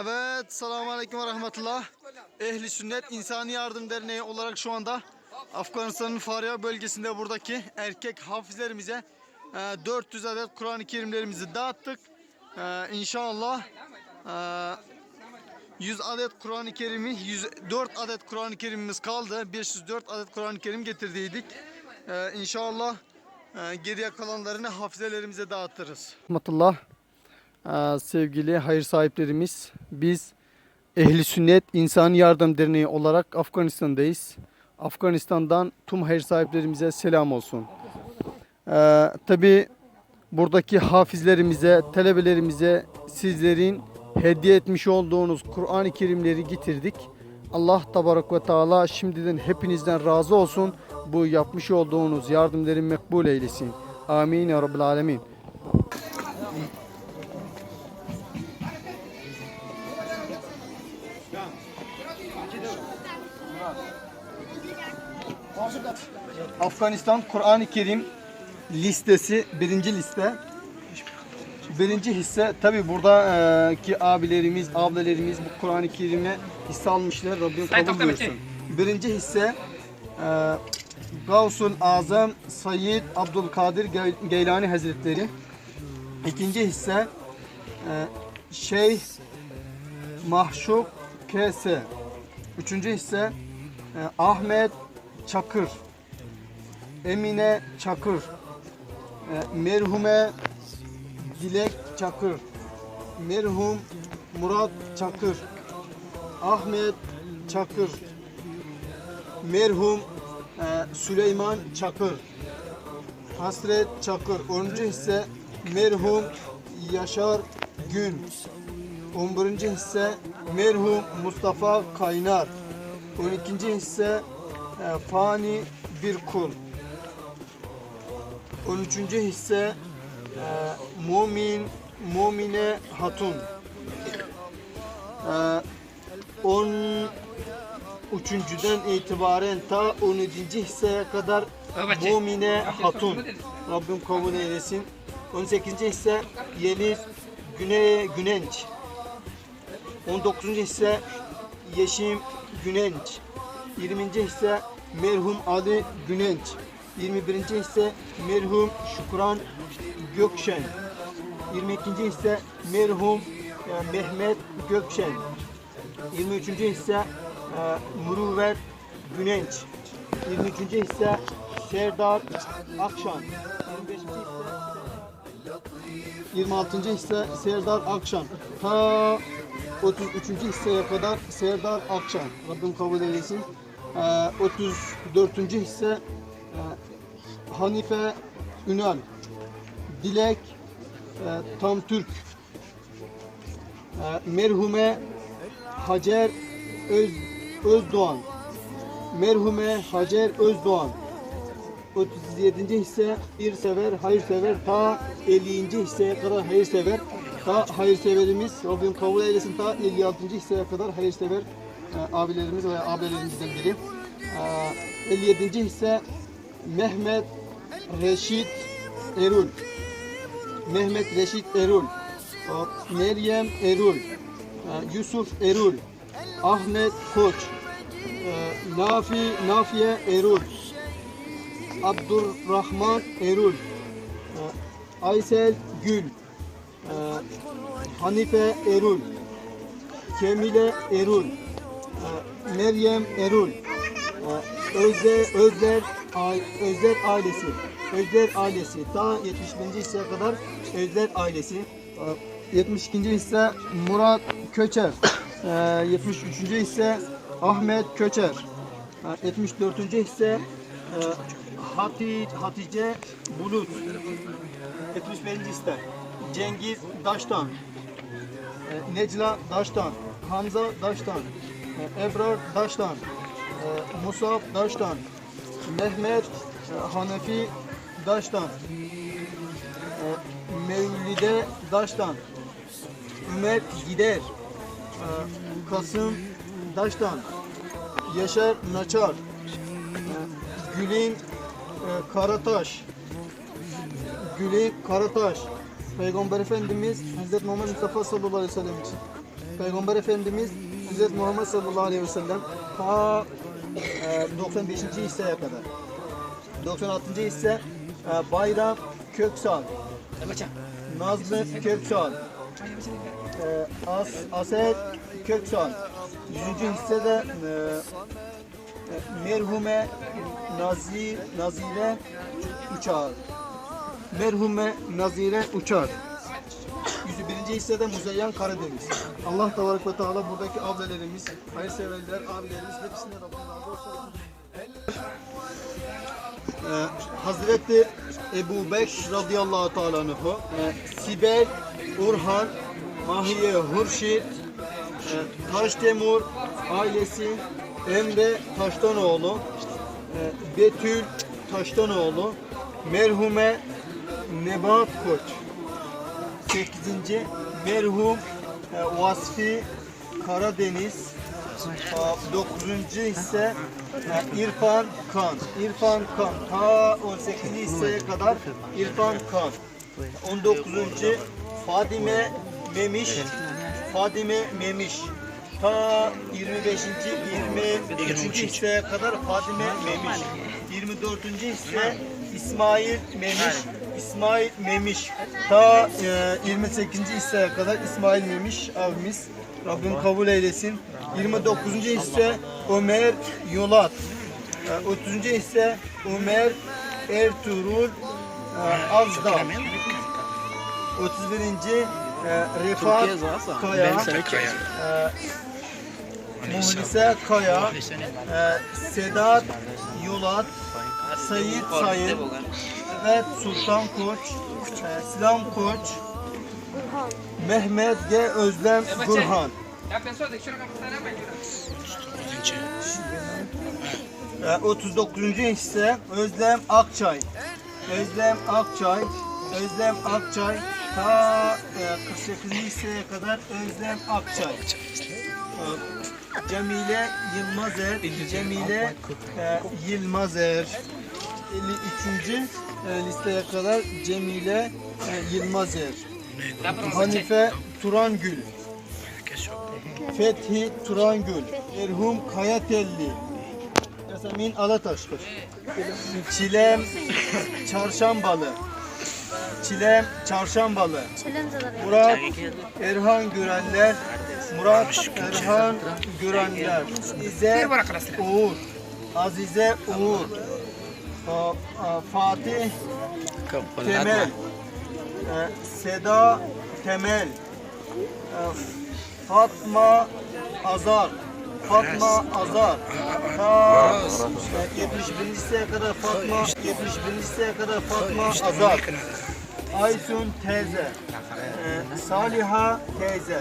Evet, selamun aleyküm ve rahmetullah. Ehli Sünnet İnsani Yardım Derneği olarak şu anda Afganistan'ın Faryab bölgesinde buradaki erkek hafizlerimize e, 400 adet Kur'an-ı Kerimlerimizi dağıttık. E, İnşallah e, 100 adet Kur'an-ı Kerim'i, 104 adet Kur'an-ı Kerim'imiz kaldı. 504 adet Kur'an-ı Kerim getirdiydik. E, İnşallah e, geriye kalanlarını hafizelerimize dağıtırız. Rahmetullah. Sevgili hayır sahiplerimiz biz Ehli Sünnet İnsani Yardım Derneği olarak Afganistan'dayız. Afganistan'dan tüm hayır sahiplerimize selam olsun. Ee, Tabi buradaki hafizlerimize, talebelerimize sizlerin hediye etmiş olduğunuz Kur'an-ı Kerimleri getirdik. Allah tabarak ve taala şimdiden hepinizden razı olsun. Bu yapmış olduğunuz yardımları mekbul eylesin. Amin ya Rabbil Alemin. Afganistan Kur'an-ı Kerim listesi birinci liste. Birinci hisse tabi buradaki abilerimiz, ablalarımız bu Kur'an-ı Kerim'e hisse almışlar. Rabbim kabul buyursun. Birinci hisse e, Gavsul Azam Sayyid Abdülkadir Ge- Geylani Hazretleri. İkinci hisse e, Şeyh Mahşuk Kese. Üçüncü hisse e, Ahmet Çakır. Emine Çakır. E, merhume Dilek Çakır. Merhum Murat Çakır. Ahmet Çakır. Merhum e, Süleyman Çakır. Hasret Çakır. 10. hisse merhum Yaşar Gün. 11. hisse merhum Mustafa Kaynar. 12. hisse e, Fani Bir Kul. 13. hisse e, Mumin Mumine Hatun. E, 13'üden itibaren ta 17. hisseye kadar. Mumine Hatun. Rabbim kabul eylesin. 18. hisse Yeliz Güne Günenç. 19. hisse Yeşim Günenç. 20. hisse merhum Ali Günenç. 21. hisse merhum Şükran Gökşen. 22. hisse merhum e, Mehmet Gökşen. 23. hisse e, Günenç. 23. hisse Serdar Akşan. 25. hisse 26. hisse Serdar Akşan. Ta 33. hisseye kadar Serdar Akşan. Rabbim kabul eylesin. Ee, 34. hisse e, Hanife Ünal. Dilek e, Tam Türk. E, merhume Hacer Öz, Özdoğan. Merhume Hacer Özdoğan. 37. hisse bir sever, hayırsever ta 50. hisseye kadar hayırsever. Ta hayırseverimiz Rabbim kabul eylesin ta 56. hisseye kadar hayırsever e, abilerimiz ve abilerimizden biri. E, 57. hisse Mehmet Reşit Erul. Mehmet Reşit Erul. Meryem Erul. e, Yusuf Erul. Ahmet Koç. e, Nafi Nafiye Erul. Abdurrahman Erul, e, Aysel Gül, Hanife Erul, Cemile Erul, Meryem Erul, e, Özler, Özler, ailesi, Özler ailesi, ta 71. hisseye kadar Özler ailesi, e, 72. hisse Murat Köçer, e, 73. hisse Ahmet Köçer, e, 74. hisse Hatice, Hatice Bulut 75. liste Cengiz Daştan e, Necla Daştan Hamza Daştan Ebrar Daştan e, Musab Daştan Mehmet Hanefi Daştan. E, Mevlide Daştan. Ömer Gider. E, Kasım Daştan. Yaşar Naçar. E, Gülin Karataş. Gülin Karataş. Peygamber Efendimiz Hazreti Muhammed Mustafa sallallahu aleyhi ve sellem için. Peygamber Efendimiz Hz. Muhammed sallallahu aleyhi ve sellem. Ta 95. hisseye kadar. 96. hisse Bayram Köksal. Nazlı Köksal. As, Ased Köksal. 100. hissede merhume Nazi, Nazire Uçar. Merhume Nazire Uçar. 101. hissede Muzeyyen Karadeniz. Allah Tebarek ve Teala buradaki ablalarımız, hayırseverler, abilerimiz hepsine Rabbim razı olsun. Ee, Hazreti Ebu Bekr radıyallahu teala anhu, e, Sibel, Urhan, Mahiye Hurşit, e, Taştemur ailesi, Emre Taştanoğlu, e, Betül Taştanoğlu, merhume Nebat Koç. 8. merhum e, Vasfi Karadeniz. 9. ise e, İrfan Kan. İrfan Kan. Ta 18. hisseye kadar İrfan Kan. 19. Fadime Memiş. Fadime Memiş. Ta 25. 23. hisseye kadar Fadime Memiş. 24. hisse İsmail Memiş. İsmail Memiş. Ta e, 28. hisseye kadar İsmail Memiş abimiz. Rabbim kabul eylesin. 29. hisse Ömer Yolat. E, 30. hisse Ömer Ertuğrul e, Azdağ. 31. E, Rifat Kaya. E, Muhlise Kaya. E, Sedat Yolat. Sayit Sayın. Evet Sultan Koç. E, Silam Koç. Mehmet G. Özlem Gurhan. E, 39. hisse Özlem Akçay. Özlem Akçay. Özlem Akçay. Ta e, 48. hisseye kadar Özlem Akçay. E, Cemile Yılmazer. Cemile e, Yılmazer. 53. e, listeye kadar Cemile e, Yılmazer. Hanife Turangül. Fethi Turangül. Erhum Kayatelli. Yasemin Alataşkır. Çilem Çarşambalı. Çilem Çarşambalı. Murat Erhan Görenler. Murat Erhan Görenler. İze Uğur. Azize Uğur. Fatih Temel. Ee, Seda Temel. Ee, Fatma Azar. Fatma Azar. Ta e, 71. siteye kadar Fatma, 71. siteye kadar Fatma Azar. Aysun teyze. Ee, Saliha teyze.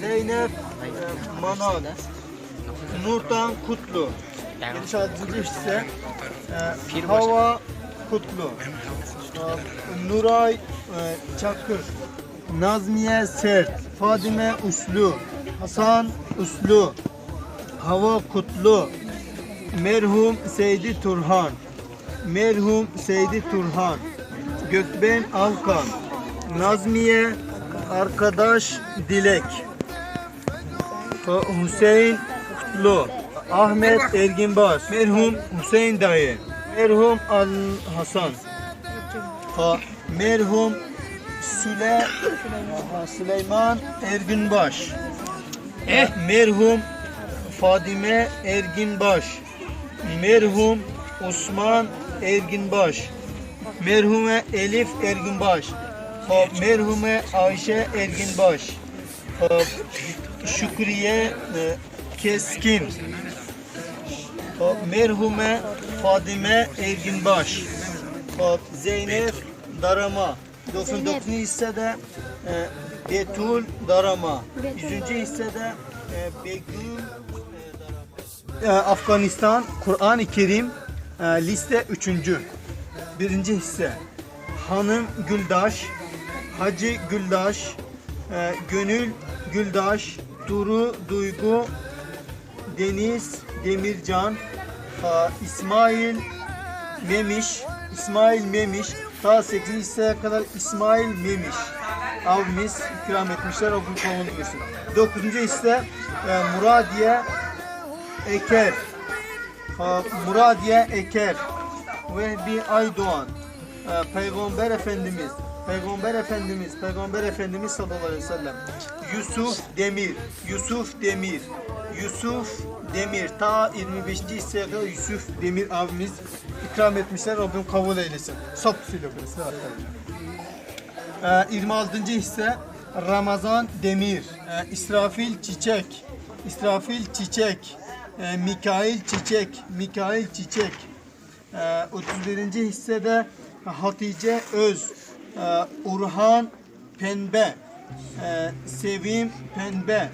Zeynep e, Manan. Nurtan Kutlu. 76. hisse e, Hava Kutlu. E, Nuray Çakır. Nazmiye Sert. Fadime Uslu. Hasan Uslu. Hava Kutlu. Merhum Seydi Turhan. Merhum Seydi Turhan. Gökben Alkan. Nazmiye Arkadaş Dilek. Hüseyin Kutlu. Ahmet Erginbaş. Merhum Hüseyin Dayı. Merhum Al Hasan. Ha, merhum Süle Süleyman Erginbaş. Eh. Merhum Fadime Erginbaş. Merhum Osman Erginbaş. Merhume Elif Erginbaş. Ayşe Erginbaş. Ha, Şükriye e, Keskin. Ha, merhume Fadime Erginbaş. Ha, Zeynep Darama. 99. hissede e, Betul Darama. 100. hissede e, Begüm e, Darama. E, Afganistan Kur'an-ı Kerim e, liste 3. Birinci hisse Hanım Güldaş Hacı Güldaş e, Gönül Güldaş Duru Duygu Deniz Demircan ha, İsmail Memiş İsmail Memiş ta 8. hisseye kadar İsmail Memiş abimiz ikram etmişler. O kavun buyursun. Dokuzuncu ise e, Muradiye Eker. Ha, Muradiye Eker ve bir Aydoğan. E, Peygamber Efendimiz Peygamber Efendimiz Peygamber Efendimiz sallallahu aleyhi ve sellem Yusuf Demir Yusuf Demir Yusuf Demir ta 25. hisseye kadar Yusuf Demir abimiz ikram etmişler. Rabbim kabul eylesin. Sapsıyla burası. Ee, 26. hisse Ramazan Demir, Ee, İsrafil Çiçek, İsrafil Çiçek, Ee, Mikail Çiçek, Mikail Çiçek. Ee, 31. hissede Hatice Öz, Urhan Pembe, Ee, Sevim Pembe,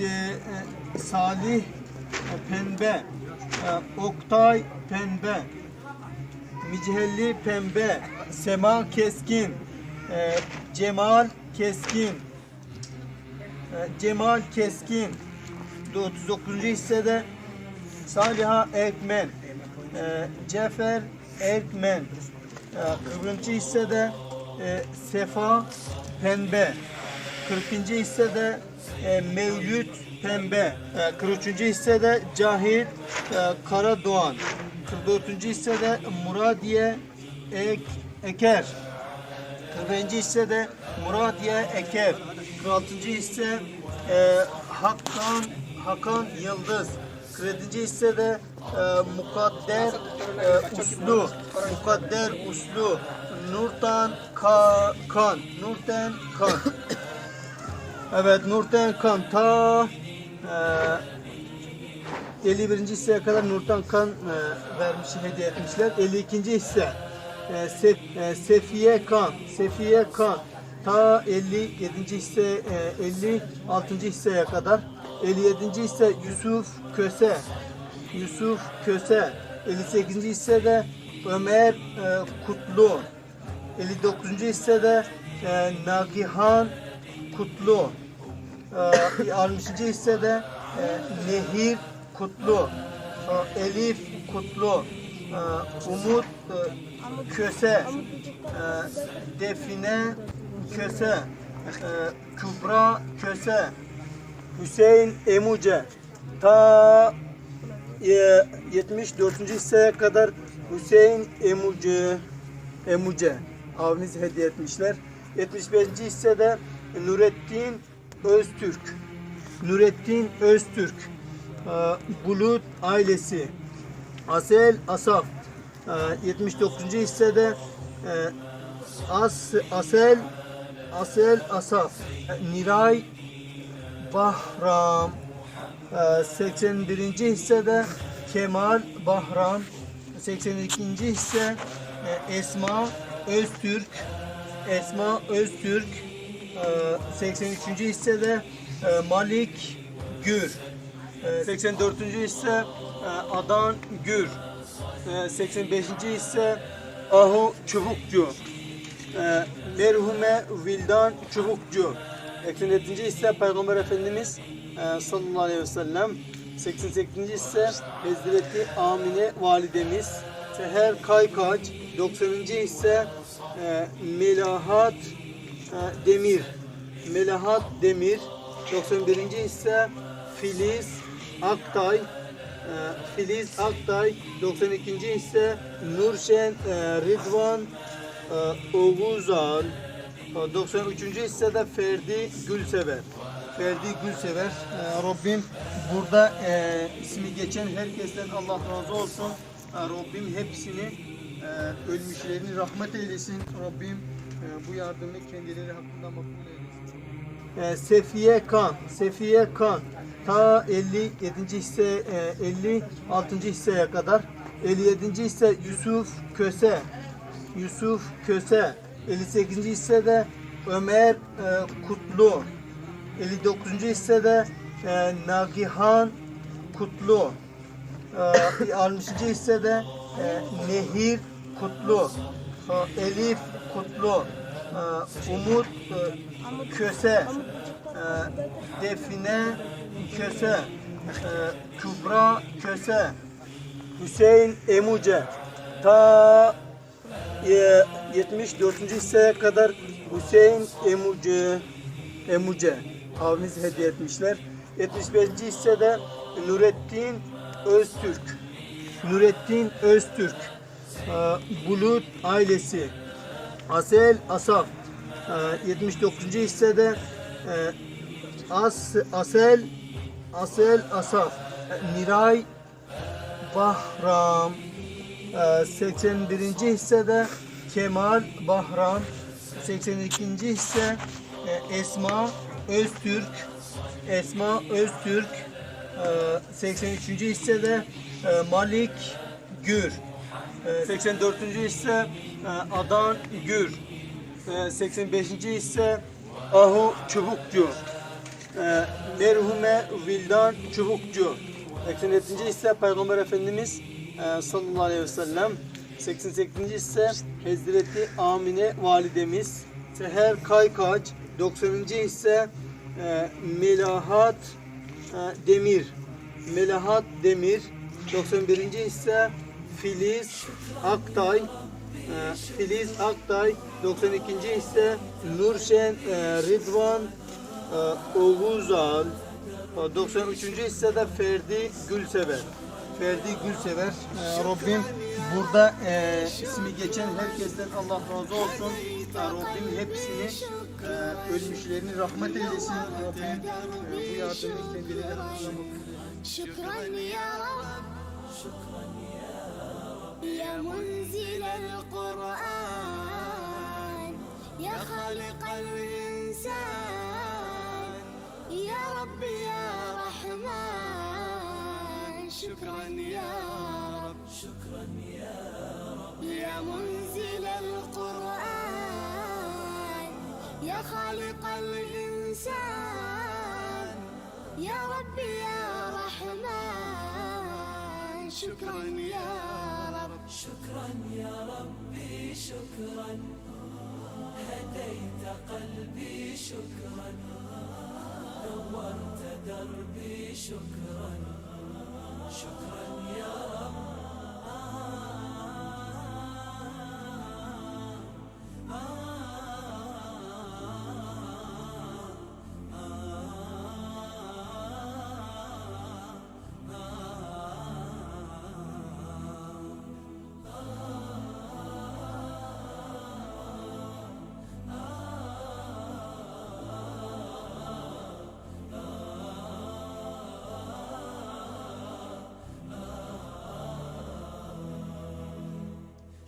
e, Salih Pembe, Ee, Oktay Pembe, Micelli Pembe, Sema Keskin, Cemal Keskin, Cemal Keskin, 39. hissede. Saliha Erkmen, Cefer Erkmen, e, 40. hissede e, Sefa Pembe, 40. hissede e, Mevlüt Pembe, e, 43. hissede Cahit e, Karadoğan, 44. hissede Muradiye Ek, Eker, 40. hissede Muradiye Eker, 46. hisse e, Hakan Hakan Yıldız, 47. hissede e, Mukadder e, Uslu, Mukadder Uslu, Nurtan Ka, Kan, Nurten Kan. Evet Nurten Kan ta e, 51. hisseye kadar Nurten Kan e, vermiş, hediye etmişler. 52. hisse e, Sef, e, Sefiye Kan, Sefiye Kan ta 57. hisse e, 56. hisseye kadar 57. hisse Yusuf Köse Yusuf Köse 58. hissede Ömer e, Kutlu 59. hissede e, Nagihan Kutlu e, 60. hissede e, Nehir Kutlu e, Elif Kutlu e, Umut e, Köse e, Define Köse e, Kübra Köse Hüseyin Emuce ta e, 74. hisseye kadar Hüseyin Emuce Emuce abimiz hediye etmişler. 75. hissede Nurettin Öztürk Nurettin Öztürk e, Bulut ailesi Asel Asaf e, 79. hissede e, As, Asel Asel Asaf e, Niray Bahram Ee, 81. hissede Kemal Bahram 82. hisse e, Esma Öztürk Esma Öztürk Ee, 83. hissede e, Malik Gür Ee, 84. hisse e, Adan Gür Ee, 85. hisse Ahu Çubukçu e, merhume Vildan Çubukçu. 87. ise Peygamber Efendimiz e, sallallahu aleyhi ve sellem. 88. ise Hazreti Amine validemiz. Seher Kaykaç. 90. ise e, Melahat e, Demir. Melahat Demir. 91. ise Filiz Aktay. E, Filiz Aktay. 92. ise Nurşen e, Rıdvan e, Oğuzal. E, 93. hissede Ferdi Gülsever. Ferdi Gülsever. E, Rabbim burada ismi geçen herkesten Allah razı olsun. E, Rabbim hepsini e, ölmüşlerini rahmet eylesin. Rabbim e, bu yardımı kendileri hakkında makbul eylesin. E, Sefiye Kan, Sefiye Kan ta 57. hisse e, 56. hisseye kadar 57. hisse Yusuf Köse Yusuf Köse 58. hissede Ömer e, Kutlu 59. hissede e, Nagihan Kutlu e, 60. hissede e, Nehir Kutlu Elif Kutlu Umut e, Köse e, Define Köse e, Kübra Köse Hüseyin Emuce ta e, 74. hisseye kadar Hüseyin Emuce, Emuce abimiz hediye etmişler. 75. hissede Nurettin Öztürk. Nurettin Öztürk. Ee, Bulut ailesi. Asel Asaf. Ee, 79. hissede e, As, Asel Asel Asaf. Ee, Miray Bahram. Ee, 81. hissede Kemal Bahram. 82. hisse e, Esma Öztürk. Esma Öztürk. Ee, 83. hissede e, Malik Gür. Ee, 84. hisse e, Adan Gür. Ee, 85. hisse Ahu Çubukçu. Ee, Merhume Vildan Çubukçu. 87. hisse Peygamber Efendimiz e, sallallahu aleyhi ve sellem. 88. hisse Hazreti Amine Validemiz. Seher Kaykaç. 90. hisse e, Melahat e, Demir. Melahat Demir. 91. hisse Filiz Aktay e, Filiz Aktay 92. ise Nurşen e, Ridvan e, Oğuzal e, 93. ise de Ferdi Gülsever Ferdi Gülsever e, Rabbim burada e, ismi geçen herkesten Allah razı olsun e, Rabbim hepsini e, ölmüşlerini rahmet eylesin Rabbim e, bu yardımı kendilerine kullanmak Şükran ya Şükran ya يا منزل القرآن يا خالق الإنسان يا رب يا رحمن شكرا يا رب شكرا يا رب. يا منزل القرآن يا خالق الإنسان يا رب يا رحمن شكرا يا رب شكرا يا ربي شكرا. هديت قلبي شكرا. نورت دربي شكرا.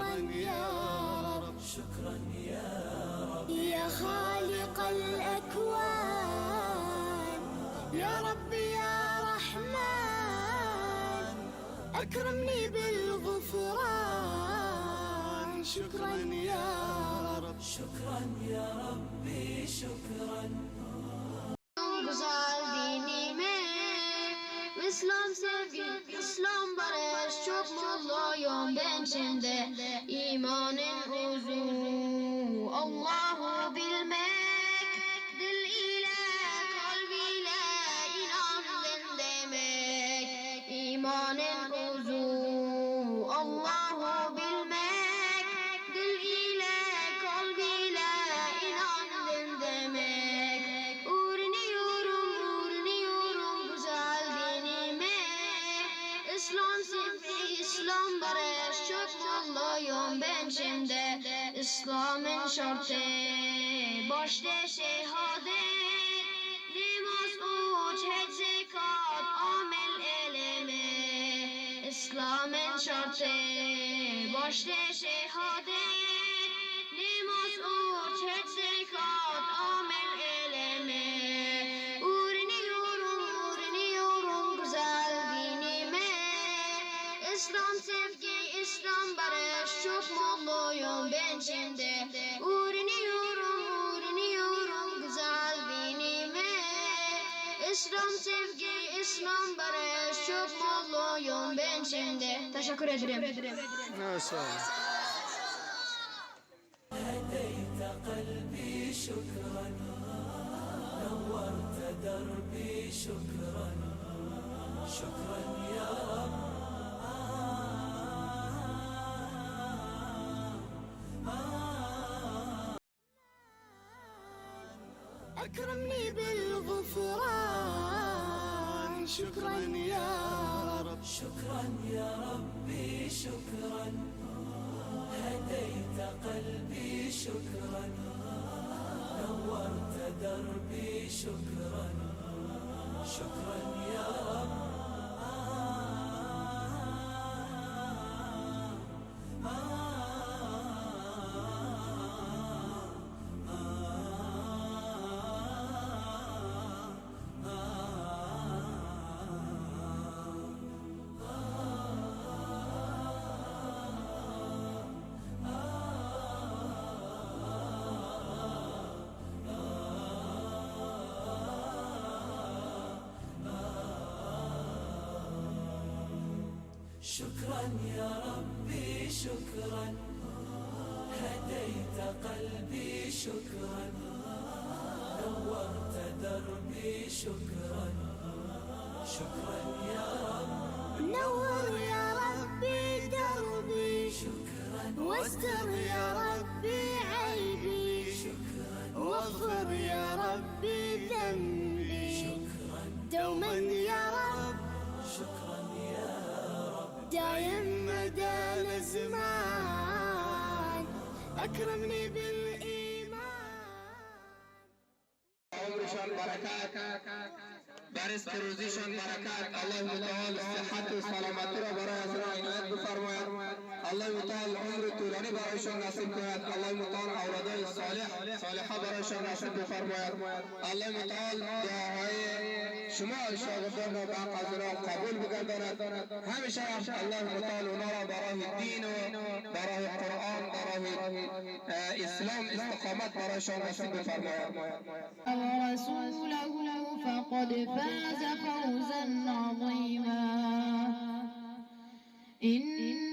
شكرا يا رب. شكرا يا رب. يا خالق الأكوان. يا رب يا رحمن. أكرمني بالغفران. شكرا يا رب. شكرا يا ربي شكرا. İslam sevgi, İslam barış Çok mutluyum ben şimdi. İmanın uzu Allahu bilmek İslam sevgi, İslam barış Çok mutluyum ben şimdi. İslam'ın şartı Başta şehadet Namaz, uç, hac, zekat Amel eleme. İslam'ın şartı Başta şehadet şimdi Uğreniyorum, uğreniyorum güzel dinime. İslam, sevgi, İslam, barış Çok mutluyum ben şimdi. Teşekkür ederim. Maşallah. أكرمني بالغفران. شكرا يا رب. شكرا يا ربي شكرا. هديت قلبي شكرا. نورت دربي شكرا. شكرا شكرا يا ربي شكرا. هديت قلبي شكرا. نورت دربي شكرا. شكرا يا رب نور يا ربي دربي. شكرا. واستر يا ربي عيبي. شكرا. واغفر يا ربي ذنبي. شكرا. دوما يا رب. دايم مدى الزمان أكرمني بالإيمان. عمرشان برکات برس روزیشان برکات الله تعالی صحت و سلامتی را برای بفرماید. الله تعالی عمر طولانی برایشان نصیب کند. الله تعالی اولادای صالح صالحه برایشان نصیب بفرماید. الله تعالی دعاهای شما شاگردان را با قدر قبول بگرداند. همیشه الله تعالی اونا را برای دین و برای قرآن برای آه، اسلام استقامت برایشان نصیب بفرماید. ورسوله فقد فاز فوزا عظيما إنا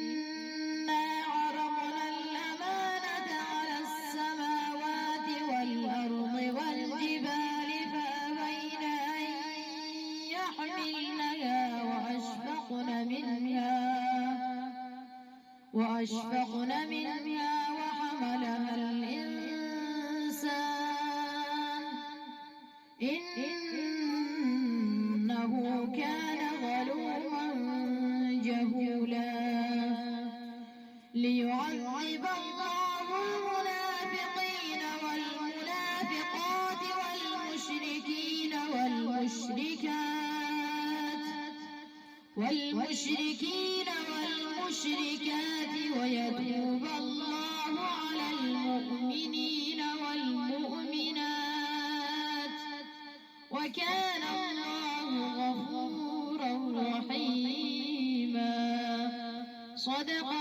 do